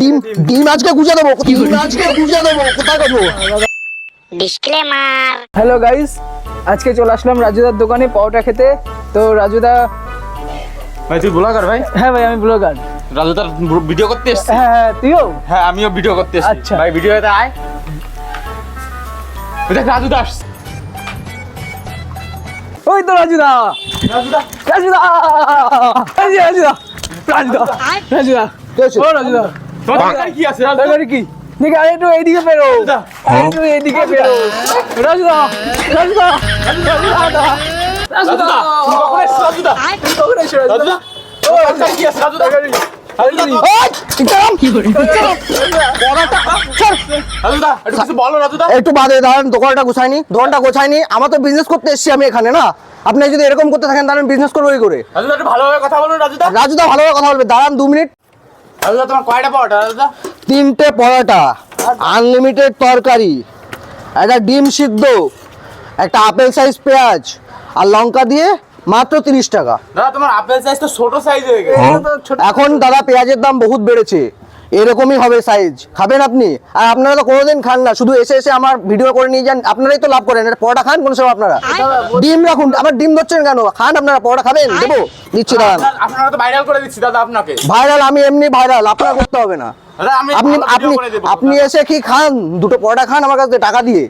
ডিম ডিম আজকে গুজে দেবো ডিম আজকে গুজে দেবো কোথায় করব ডিসক্লেমার। হ্যালো গাইস আজকে চলে আসলাম রাজুদার দোকানে পাওটা খেতে। তো রাজুদা ভাই তুই ব্লগার ভাই? হ্যাঁ ভাই আমি ব্লগার। রাজু তার ভিডিও করতে এসছি হ্যাঁ হ্যাঁ তুইও হ্যাঁ আমিও ভিডিও করতে এসছি আচ্ছা। ভাই ভিডিওতে আয় দেখ রাজু দাস ওই তো রাজুদা রাজু দা রাজুদা রাজুদা রাজুদা রাজুদা হয়েছে? ও রাজুদা তোমার কি আছে রাজু দরকারি কি দেখি আরে একটু এইদিকে বেরো রাজুদা একটু এইদিকে বেরো রাজুদা রাজুদা রাজুদা রাজুদা রাজুদা রাজুদা রাজুদা রাজুদা রাজুদা! রাজুদা একটু কিছু বলো রাজুদা একটু বাদে দাঁড়ান দোকানটা গোছায়নি দোকানটা গোছায়নি আমার তো বিজনেস করতে এসেছি আমি এখানে না? আপনি যদি এরকম করতে থাকেন তাহলে বিজনেস করব কি করে? ভালোভাবে কথা রাজুদা। রাজুদা ভালোভাবে কথা বলবে। দাঁড়ান দু মিনিট। রাজুদা তোমার কয়টা পাওয়াটা রাজুদা তিনটে পরোটা আনলিমিটেড তরকারি একটা ডিম সিদ্ধ একটা আপেল সাইজ পেঁয়াজ আর লঙ্কা দিয়ে মাত্র তিরিশ টাকা। দাদা তোমার আপেল সাইজ তো ছোট সাইজ হয়ে গেছে। ছোট এখন দাদা পেঁয়াজের দাম বহুত বেড়েছে। এরকমই হবে সাইজ খাবেন আপনি। আর আপনারা তো কোনোদিন খান না। শুধু এসে এসে আমার ভিডিও করে নিয়ে যান। আপনারাই তো লাভ করেন। এটা পরোটা খান কোন সময় আপনারা। ডিম রাখুন। আবার ডিম ধরছেন কেন? খান আপনারা। পরোটা খাবেন? দেবো? দিচ্ছি দাদা। আপনারা তো ভাইরাল করে দিচ্ছি দাদা আপনাকে। ভাইরাল আমি এমনি ভাইরাল আপনার করতে হবে না। আপনি আপনি। আপনি এসে কি খান? দুটো পরোটা খান আমার কাছ টাকা দিয়ে।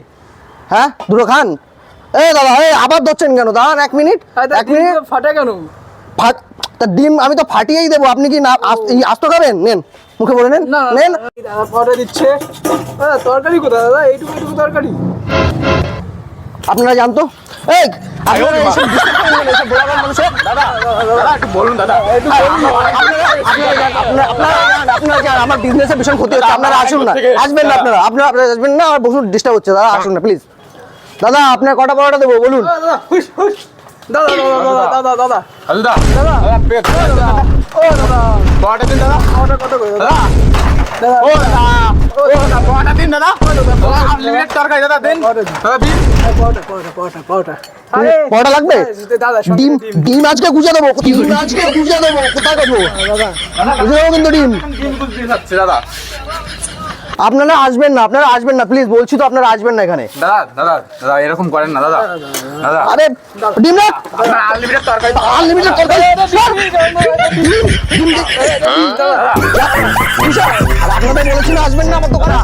হ্যাঁ? দুটো খান? এ দাদা এই আবার ধরছেন কেন? দাঁড়ান এক মিনিট এক মিনিট। ফাটা কেন? ফাট তা ডিম আমি তো ফাটিয়েই দেবো আপনি কি না আস্ত খাবেন? নেন মুখে বলে নেন। না নেন। দাদা পাউডার দিচ্ছে। তরকারি কোথায় দাদা? এইটুকু এইটুকু তরকারি। আপনারা জানতো এই যান, আমার বিজনেসে ভীষণ ক্ষতি হচ্ছে আপনারা আসুন না। আসবেন না আপনারা আপনারা আসবেন না আমার বহু ডিস্টার্ব হচ্ছে দাদা আসুন না প্লিজ দাদা আপনার কটা পরোটা দেবো বলুন দাদা দাদা দাদা দাদা দাদা দাদা। দাদা দাদা ও দাদা কটা দিন দাদা অর্ডার কত করে দাদা দাদা দাদা ও দাদা ও দাদা কটা দিন দাদা আনলিমিটেড তরকারি দাদা দিন দাদা দিন পাউডার পরোটা লাগবে দাদা সঙ্গে ডিম ডিম আজকে গুজে দেবো ডিম আজকে গুজে দেবো কোথায় করব দাদা গুজে দেবো কিন্তু ডিম দাদা আপনারা আসবেন না আপনারা আসবেন না প্লিজ বলছি তো আপনারা আসবেন না এখানে দাদা দাদা দাদা এরকম করেন না দাদা দাদা আরে আনলিমিটেড তরকারি আনলিমিটেড তরকারি আপনাদের বলেছি না আসবেন না আমার দোকানে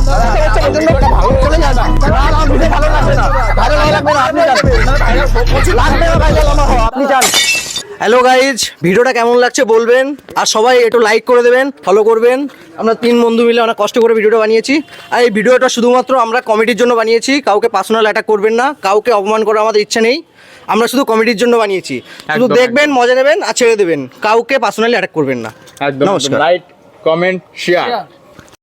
চলে যান ভালো লাগবে না ভালো লাগবে না আপনি যান লাগবে না ভাইরাল আমার আপনি যান হ্যালো গাইজ ভিডিওটা কেমন লাগছে বলবেন আর সবাই একটু লাইক করে দেবেন ফলো করবেন। আমরা তিন বন্ধু মিলে অনেক কষ্ট করে ভিডিওটা বানিয়েছি। আর এই ভিডিওটা শুধুমাত্র আমরা কমেডির জন্য বানিয়েছি কাউকে পার্সোনাল অ্যাটাক করবেন না কাউকে অপমান করার আমাদের ইচ্ছা নেই। আমরা শুধু কমেডির জন্য বানিয়েছি। শুধু দেখবেন মজা নেবেন আর ছেড়ে দেবেন। কাউকে পার্সোনালি অ্যাটাক করবেন না। একদম নমস্কার। Like comment share